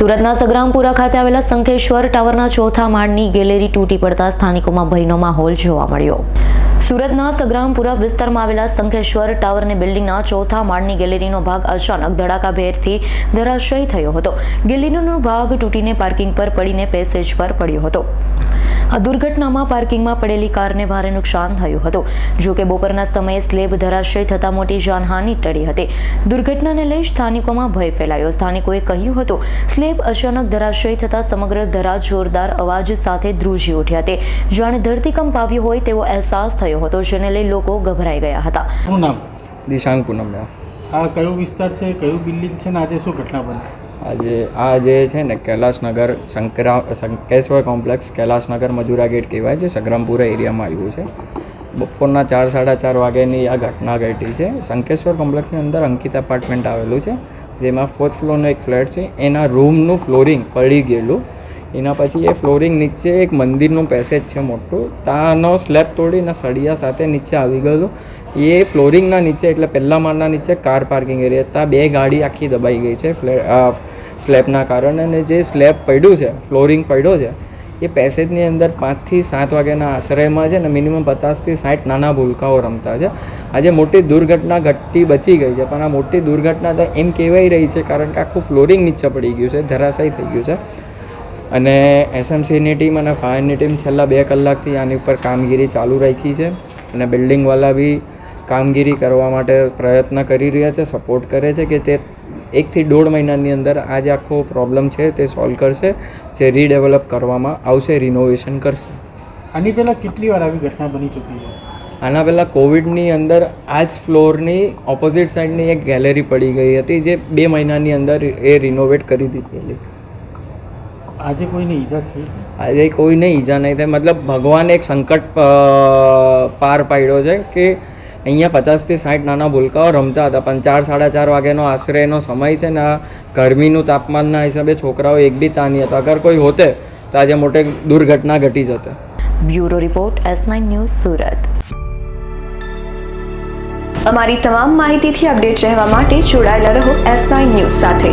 સુરતના સગ્રામપુરા ખાતે આવેલા શંખેશ્વર ટાવરના ચોથા માળની ગેલેરી તૂટી પડતા સ્થાનિકોમાં ભયનો માહોલ જોવા મળ્યો. સુરતના સગ્રામપુરા વિસ્તારમાં આવેલા શંખેશ્વર ટાવરની બિલ્ડિંગના ચોથા માળની ગેલેરીનો ભાગ અચાનક ધડાકાભેરથી ધરાશયી થયો હતો. ગેલેરીનો ભાગ તૂટીને પાર્કિંગ પર પડીને પેસેજ પર પડ્યો હતો. આ દુર્ઘટનામાં પાર્કિંગમાં પડેલી કારને ભારે નુકસાન થયું હતું. જોકે બપોરના સમયે સ્લેબ ધરાશય થતાં મોટી જાનહાનિ ટળી હતી. દુર્ઘટનાને લઈ સ્થાનિકોમાં ભય ફેલાયો. સ્થાનિકોએ કહ્યું હતું સ્લેબ અચાનક ધરાશય થતાં સમગ્ર ધરા જોરદાર અવાજ સાથે ધ્રુજી ઉઠ્યા તે. જાણે ધરતીકંપ આવ્યો હોય તેવો અહેસાસ થયો હતો જેને લઈ લોકો ગભરાઈ ગયા હતા. શું નામ? દિશાંગ પૂનમ આ કયો વિસ્તાર છે? કયું બિલ્ડિંગ છે? ને આજે શું ઘટના બની? આજે, આ જે છે ને કૈલાસનગર શંકરા, શંકેશ્વર કોમ્પ્લેક્સ, કૈલાસનગર મજુરા ગેટ કહેવાય છે, સંગ્રામપુરા એરિયામાં આવ્યું છે. બપોરના ચાર, સાડા ચાર વાગ્યાની આ ઘટના ઘટી છે. શંકેશ્વર કોમ્પ્લેક્સની અંદર અંકિત એપાર્ટમેન્ટ આવેલું છે, જેમાં ફોર્થ ફ્લોરનો એક ફ્લેટ છે. એના રૂમનું ફ્લોરિંગ પડી ગયેલું. એના પછી એ ફ્લોરિંગ નીચે એક મંદિરનું પેસેજ છે મોટું. ત્યાંનો સ્લેબ તોડીને સળિયા સાથે નીચે આવી ગયેલું. એ ફ્લોરિંગના નીચે એટલે પહેલા માળના નીચે કાર પાર્કિંગ એરિયા ત્યાં બે ગાડી આખી દબાઈ ગઈ છે સ્લેબના કારણે અને જે સ્લેબ પડ્યું છે, ફ્લોરિંગ પડ્યો છે, એ પેસેજની અંદર પાંચથી સાત વાગ્યાના આશ્રયમાં છે ને મિનિમમ પચાસથી સાઠ નાના ભૂલકાઓ રમતા છે. આજે મોટી દુર્ઘટના ઘટતી બચી ગઈ છે, પણ આ મોટી દુર્ઘટના તો એમ કહેવાય રહી છે કારણ કે આખું ફ્લોરિંગ નીચે પડી ગયું છે, ધરાશાયી થઈ ગયું છે. અને એસએમસીની ટીમ અને ફાયરની ટીમ છેલ્લા બે કલાકથી આની ઉપર કામગીરી ચાલુ રાખી છે અને બિલ્ડિંગવાલા બી કામગીરી કરવા માટે પ્રયત્ન કરી રહ્યા છે સપોર્ટ કરે છે કે તે એકથી દોઢ મહિનાની અંદર આ જે આખો પ્રોબ્લેમ છે તે સોલ્વ કરશે જે રીડેવલપ કરવામાં આવશે રિનોવેશન કરશે. આની પહેલાં કેટલી વાર આવી ઘટના બની ચૂકી છે? આના પહેલાં કોવિડની અંદર આ જ ફ્લોરની ઓપોઝિટ સાઈડની એક ગેલેરી પડી ગઈ હતી જે બે મહિનાની અંદર એ રિનોવેટ કરી દીધેલી આજે કોઈને ઈજા થઈ? આજે કોઈને ઈજા નહીં થાય. મતલબ ભગવાને એક સંકટ પાર પાડ્યો છે કે અહીંયા પચાસથી સાઠ નાના ભૂલકાઓ રમતા હતા, પણ ચાર, સાડા ચાર વાગ્યાનો આશરે એનો સમય છે ને આ ગરમીનું તાપમાનના હિસાબે છોકરાઓ એક બી તાની હતા. અગર કોઈ હોતે તો આજે મોટે દુર્ઘટના ઘટી જતે. Bureau report, S news, Surat. અમારી તમામ માહિતીથી અપડેટ રહેવા માટે જોડાયેલા રહો એસ ન્યૂઝ સાથે.